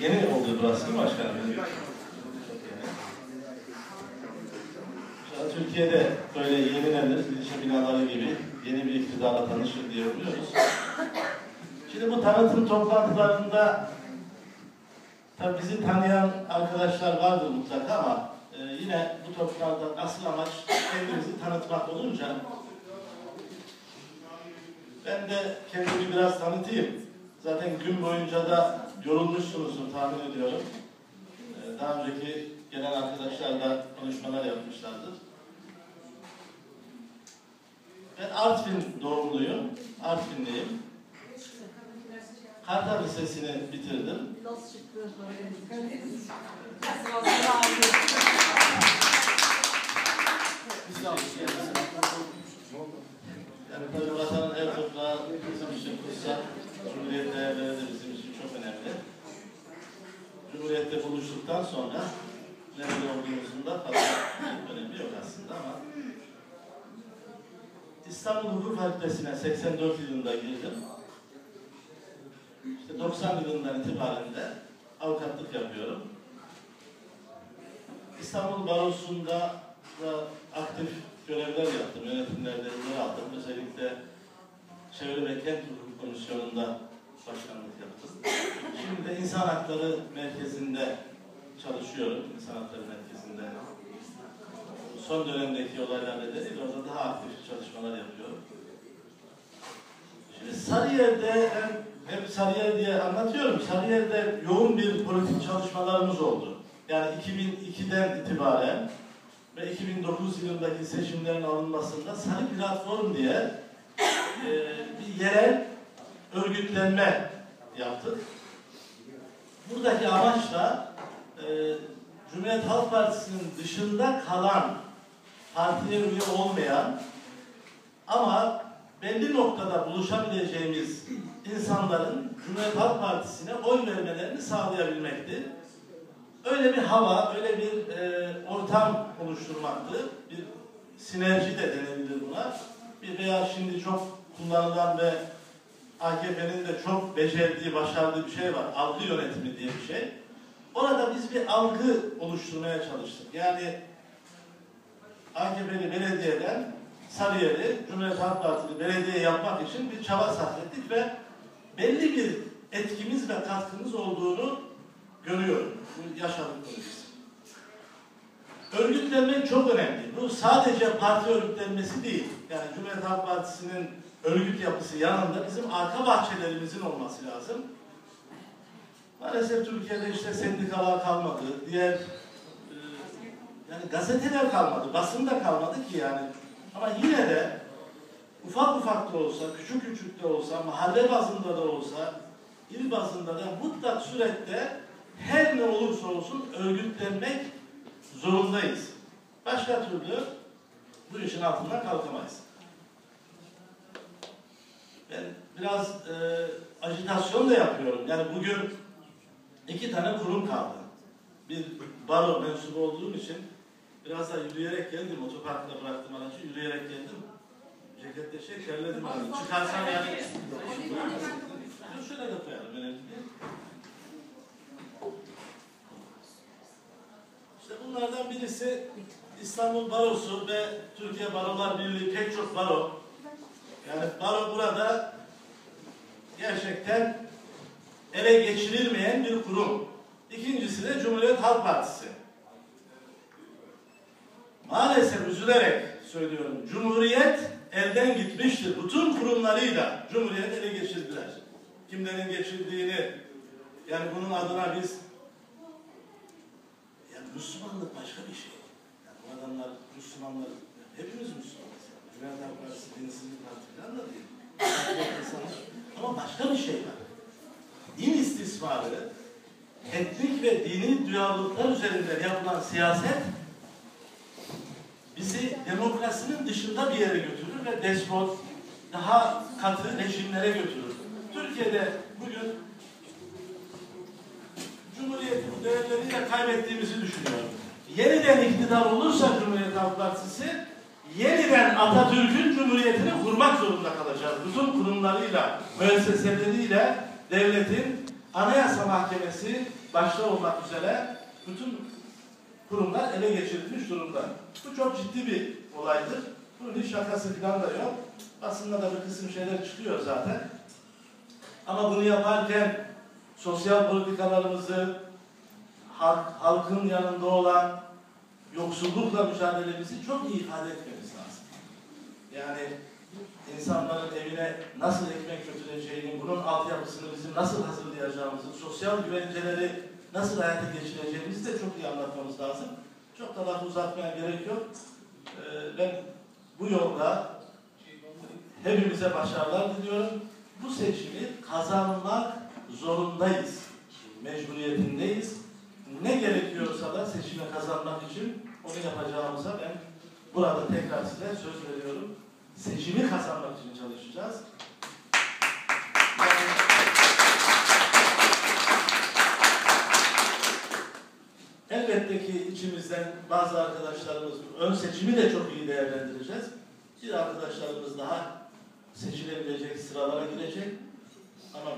Yeni oldu burası değil mi başkanım? An Türkiye'de böyle yenilenir, ilçe binaları gibi yeni bir iktidarla tanışır diye umuyoruz. Şimdi bu tanıtım toplantılarında tabii bizi tanıyan arkadaşlar vardır mutlaka ama e, yine bu toplantıda asıl amaç kendimizi tanıtmak olunca ben de kendimi biraz tanıtayım. Zaten gün boyunca da yorulmuşsunuzdur tahmin ediyorum. Ee, Daha önceki gelen arkadaşlar da konuşmalar yapmışlardır. Ben Artvin doğumluyum. Artvinliyim. Kartal Lisesi'ni bitirdim. Yani tabii vatanın her toprağı bizim için kutsal. Cumhuriyet değerleri de bizim için çok önemli. Buluştuktan sonra nerede olduğumuzun da fazla önemi yok aslında ama İstanbul Hukuk Fakültesi'ne 84 yılında girdim. İşte 90 yılından itibaren de avukatlık yapıyorum. İstanbul Barosu'nda da aktif görevler yaptım, yönetimlerde yer aldım. Özellikle Çevre ve Kent Hukuk Komisyonu'nda başkanlık yaptım. Şimdi de İnsan Hakları Merkezi'nde çalışıyorum. İnsan Hakları Merkezi'nde. Son dönemdeki olaylar nedeniyle orada daha aktif çalışmalar yapıyorum. Şimdi Sarıyer'de ben hep Sarıyer diye anlatıyorum. Sarıyer'de yoğun bir politik çalışmalarımız oldu. Yani 2002'den itibaren ve 2009 yılındaki seçimlerin alınmasında Sarı Platform diye e, bir yerel örgütlenme yaptık. Buradaki amaç da e, Cumhuriyet Halk Partisi'nin dışında kalan partiye üye olmayan ama belli noktada buluşabileceğimiz insanların Cumhuriyet Halk Partisi'ne oy vermelerini sağlayabilmekti. Öyle bir hava, öyle bir e, ortam oluşturmaktı. Bir sinerji de denebilir buna. Bir veya şimdi çok kullanılan ve AKP'nin de çok becerdiği, başardığı bir şey var. Algı yönetimi diye bir şey. Orada bir algı oluşturmaya çalıştık. Yani AKP'li belediyeden Sarıyer'i Cumhuriyet Halk Partili belediye yapmak için bir çaba sarf ve belli bir etkimiz ve katkımız olduğunu görüyorum. Bu yaşadık bunu biz. Örgütlenmek çok önemli. Bu sadece parti örgütlenmesi değil. Yani Cumhuriyet Halk Partisi'nin örgüt yapısı yanında bizim arka bahçelerimizin olması lazım. Maalesef Türkiye'de işte sendikalar kalmadı, diğer e, yani gazeteler kalmadı, basın da kalmadı ki yani. Ama yine de ufak ufak da olsa, küçük küçük de olsa, mahalle bazında da olsa, il bazında da mutlak surette her ne olursa olsun örgütlenmek zorundayız. Başka türlü bu işin altından kalkamayız. Ben biraz e, ajitasyon da yapıyorum. Yani bugün iki tane kurum kaldı. Bir baro mensubu olduğum için biraz da yürüyerek geldim. Otoparkta bıraktım aracı, yürüyerek geldim. Cekette şey terledim abi. Çıkarsam yani... Dur şöyle de koyalım önemli değil. İşte bunlardan birisi İstanbul Barosu ve Türkiye Barolar Birliği pek çok baro. Yani baro burada gerçekten ele geçirilmeyen bir kurum. İkincisi de Cumhuriyet Halk Partisi. Maalesef üzülerek söylüyorum. Cumhuriyet elden gitmiştir. Bütün kurumlarıyla Cumhuriyet ele geçirdiler. Kimlerin geçirdiğini yani bunun adına biz yani Müslümanlık başka bir şey. Yani bu adamlar Müslümanlar hepimiz Müslümanız. Yani. Cumhuriyet Halk Partisi dinsizlik parti falan da değil. Ama başka bir şey var. Din istismarı, etnik ve dini duyarlılıklar üzerinden yapılan siyaset bizi demokrasinin dışında bir yere götürür ve despot, daha katı rejimlere götürür. Türkiye'de bugün Cumhuriyeti bu değerleriyle kaybettiğimizi düşünüyorum. Yeniden iktidar olursa Cumhuriyet Halk Partisi yeniden Atatürk'ün Cumhuriyetini kurmak zorunda kalacağız. Bütün kurumlarıyla, müesseseleriyle devletin Anayasa Mahkemesi başta olmak üzere bütün kurumlar ele geçirilmiş durumda. Bu çok ciddi bir olaydır. Bunun hiç şakası falan da yok. Aslında da bir kısım şeyler çıkıyor zaten. Ama bunu yaparken sosyal politikalarımızı, halk, halkın yanında olan yoksullukla mücadelemizi çok iyi ifade etmemiz lazım. Yani insanların evine nasıl ekmek götüreceğini, bunun altyapısını bizim nasıl hazırlayacağımızı, sosyal güvenceleri nasıl hayata geçireceğimizi de çok iyi anlatmamız lazım. Çok da lafı uzatmaya gerek yok. Ee, ben bu yolda hepimize başarılar diliyorum. Bu seçimi kazanmak zorundayız. Mecburiyetindeyiz. Ne gerekiyorsa da seçimi kazanmak için onu yapacağımıza ben burada tekrar size söz veriyorum. Seçimi kazanmak için çalışacağız. Yani Elbette ki içimizden bazı arkadaşlarımız ön seçimi de çok iyi değerlendireceğiz. Bir arkadaşlarımız daha seçilebilecek sıralara girecek. Ama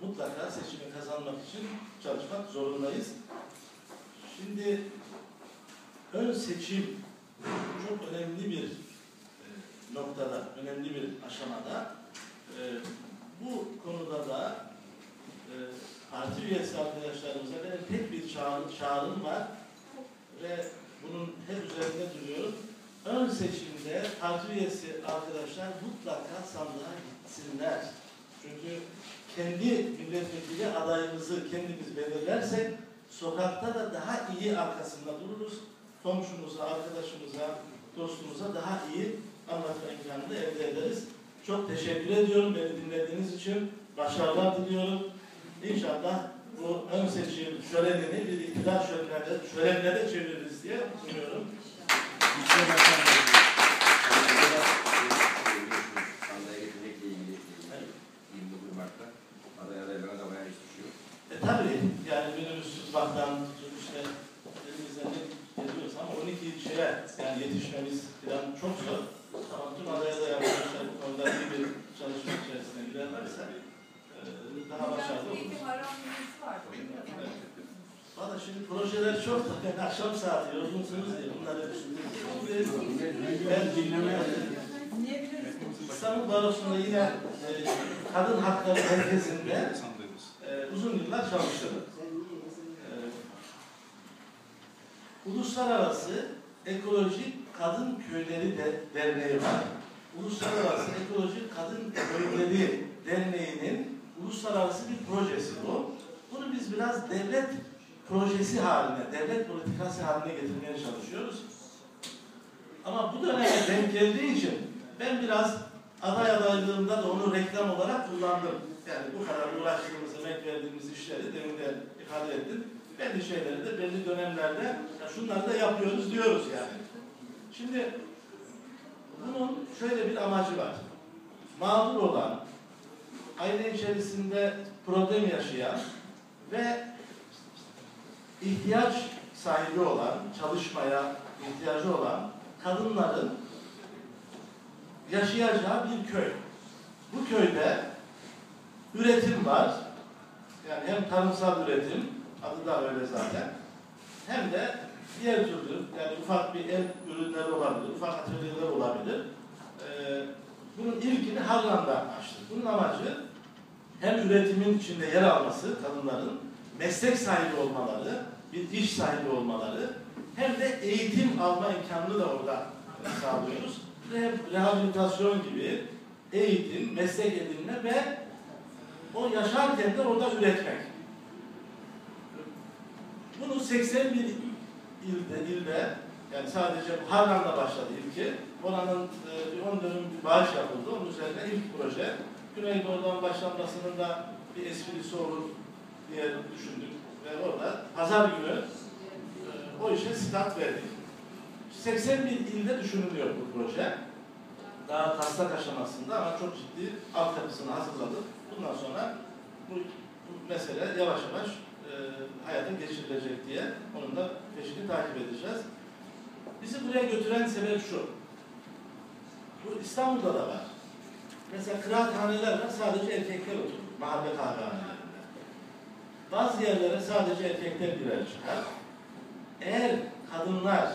mutlaka seçimi kazanmak için çalışmak zorundayız. Şimdi ön seçim çok önemli bir noktada, önemli bir aşamada. E, bu konuda da e, parti üyesi arkadaşlarımıza benim tek bir çağrı, çağrım var ve bunun hep üzerinde duruyorum. Ön seçimde parti üyesi arkadaşlar mutlaka sandığa gitsinler. Çünkü kendi milletvekili adayımızı kendimiz belirlersek sokakta da daha iyi arkasında dururuz. Komşumuza, arkadaşımıza, dostumuza daha iyi anlatma imkanını da elde ederiz. Çok teşekkür ediyorum beni dinlediğiniz için. Başarılar diliyorum. İnşallah bu ön seçim şölenini bir iktidar şölenine, şölenine de çeviririz diye umuyorum. İlçe Başkanlığı. Sandığa getirmekle ilgili 29 Mart'ta aday adaylarına da bayağı iş düşüyor. E tabii yani minibüs tutmaktan tutun işte elimizden geliyorsa ama 12 ilçeye yani yetişmemiz falan çok zor. Ama tüm adaya da yapmışlar bu konuda iyi bir çalışma içerisine girerlerse e, daha başarılı olur. Eğitim aranması var. Valla şimdi projeler çok da ben akşam saati yorgunsunuz diye bunları düşündüm. Ben dinleme Dinleyebiliriz. İstanbul Barosu'nda yine e, kadın hakları merkezinde e, uzun yıllar çalıştım. E, Uluslararası Ekolojik Kadın Köyleri de Derneği var. Uluslararası Ekolojik Kadın Köyleri Derneği'nin uluslararası bir projesi bu. Bunu biz biraz devlet projesi haline, devlet politikası haline getirmeye çalışıyoruz. Ama bu döneme denk geldiği için ben biraz aday adaylığımda da onu reklam olarak kullandım. Yani bu kadar uğraştığımız, emek verdiğimiz işleri demin de ifade ettim. Belli şeyleri de belli dönemlerde ya şunları da yapıyoruz diyoruz yani. Şimdi bunun şöyle bir amacı var. Mağdur olan, aile içerisinde problem yaşayan ve ihtiyaç sahibi olan, çalışmaya ihtiyacı olan kadınların yaşayacağı bir köy. Bu köyde üretim var. Yani hem tarımsal üretim, adı da öyle zaten. Hem de diğer türlü, yani ufak bir el ürünleri olabilir, ufak atölyeler olabilir. Ee, bunun ilkini Harran'da açtık. Bunun amacı hem üretimin içinde yer alması kadınların, meslek sahibi olmaları, bir iş sahibi olmaları, hem de eğitim alma imkanını da orada sağlıyoruz. Ve rehabilitasyon gibi eğitim, meslek edinme ve o yaşarken de orada üretmek. Bunu 81 ilde, ilde yani sadece Harran'da başladı ilki. Oranın e, bir 10 dönüm bir bağış yapıldı. Onun üzerine ilk proje. Güneydoğu'dan başlanmasının da bir esprisi olur diye düşündük. Ve orada pazar günü e, o işe start verdik. 81 ilde düşünülüyor bu proje. Daha taslak aşamasında ama çok ciddi altyapısını hazırladık. Bundan sonra bu, bu mesele yavaş yavaş e, hayata geçirilecek diye onun da peşini takip edeceğiz. Bizi buraya götüren sebep şu. Bu İstanbul'da da var. Mesela kıraathaneler var, sadece erkekler oturur. Mahalle kahvehanelerinde. bazı yerlere sadece erkekler girer çıkar. Eğer kadınlar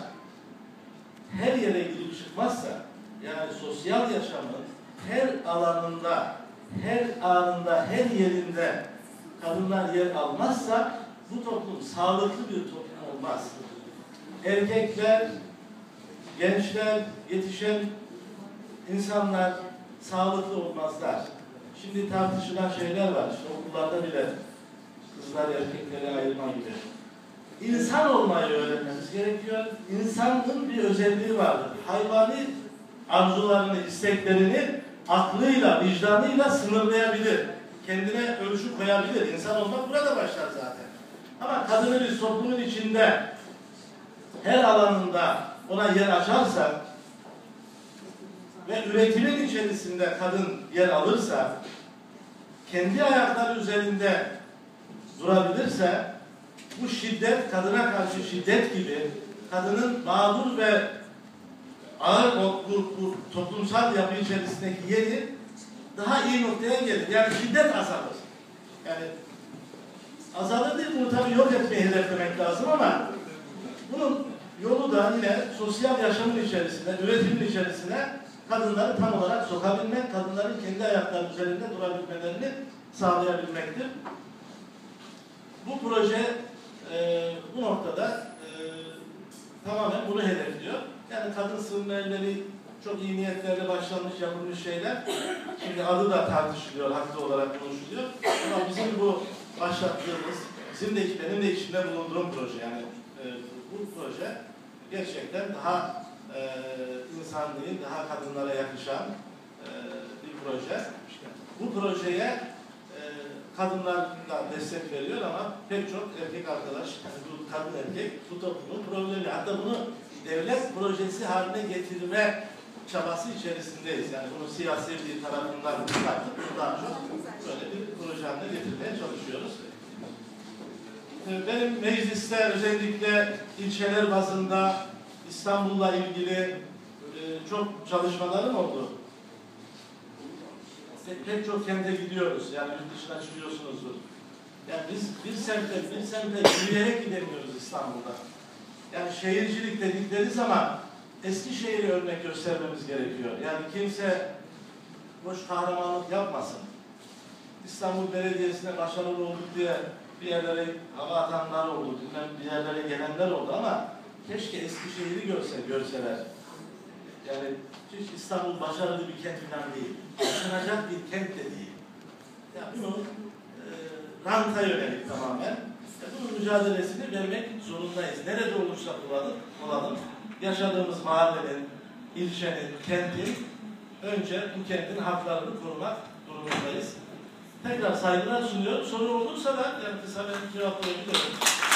her yere girip çıkmazsa, yani sosyal yaşamın her alanında, her anında, her yerinde kadınlar yer almazsa bu toplum sağlıklı bir toplum olmaz. Erkekler, gençler, yetişen insanlar sağlıklı olmazlar. Şimdi tartışılan şeyler var. İşte okullarda bile kızlar erkekleri ayırma gibi. İnsan olmayı öğrenmemiz gerekiyor. İnsanın bir özelliği vardır. Hayvani arzularını, isteklerini aklıyla, vicdanıyla sınırlayabilir. Kendine ölçü koyabilir. İnsan olmak burada başlar zaten. Ama kadını biz toplumun içinde her alanında ona yer açarsak ve üretimin içerisinde kadın yer alırsa, kendi ayakları üzerinde durabilirse, bu şiddet, kadına karşı şiddet gibi, kadının mağdur ve ağır toplumsal yapı içerisindeki yeri daha iyi noktaya gelir. Yani şiddet azalır. Yani azalır değil, bunu tabii yok etmeyi hedeflemek lazım ama bunun yolu da yine sosyal yaşamın içerisinde, üretimin içerisine kadınları tam olarak sokabilmek, kadınların kendi ayakları üzerinde durabilmelerini sağlayabilmektir. Bu proje e, bu noktada e, tamamen bunu hedefliyor. Yani kadın sığınma evleri çok iyi niyetlerle başlanmış, yapılmış şeyler. Şimdi adı da tartışılıyor, haklı olarak konuşuluyor. Ama bizim bu başlattığımız, bizim de benim de içinde bulunduğum proje yani e, bu proje gerçekten daha e, insanlığı, daha kadınlara yakışan e, bir proje. Bu projeye e, kadınlar da destek veriyor ama pek çok erkek arkadaş, yani bu kadın erkek bu toplumun problemi. Hatta bunu devlet projesi haline getirme çabası içerisindeyiz. Yani bunu siyasi bir tarafından çıkartıp daha çok böyle bir proje haline getirmeye çalışıyoruz. Ee, Benim mecliste özellikle ilçeler bazında İstanbul'la ilgili e, çok çalışmalarım oldu. Pek, pek çok kente gidiyoruz. Yani yurt dışına çıkıyorsunuzdur. Yani biz bir semte, bir semte yürüyerek gidemiyoruz İstanbul'da. Yani şehircilik dedikleri zaman Eskişehir'i örnek göstermemiz gerekiyor. Yani kimse boş kahramanlık yapmasın. İstanbul Belediyesi'ne başarılı olduk diye bir yerlere hava atanlar oldu, bir yerlere gelenler oldu ama keşke Eskişehir'i görse, görseler. Yani hiç İstanbul başarılı bir kent falan değil. Yaşanacak bir kent de değil. Ya bunu e, ranta yönelik tamamen. E, bunun mücadelesini vermek zorundayız. Nerede olursak olalım, olalım yaşadığımız mahallenin, ilçenin, kentin önce bu kentin haklarını korumak durumundayız. Tekrar saygılar sunuyorum. Soru olursa da yani kısa ben cevaplayabilirim.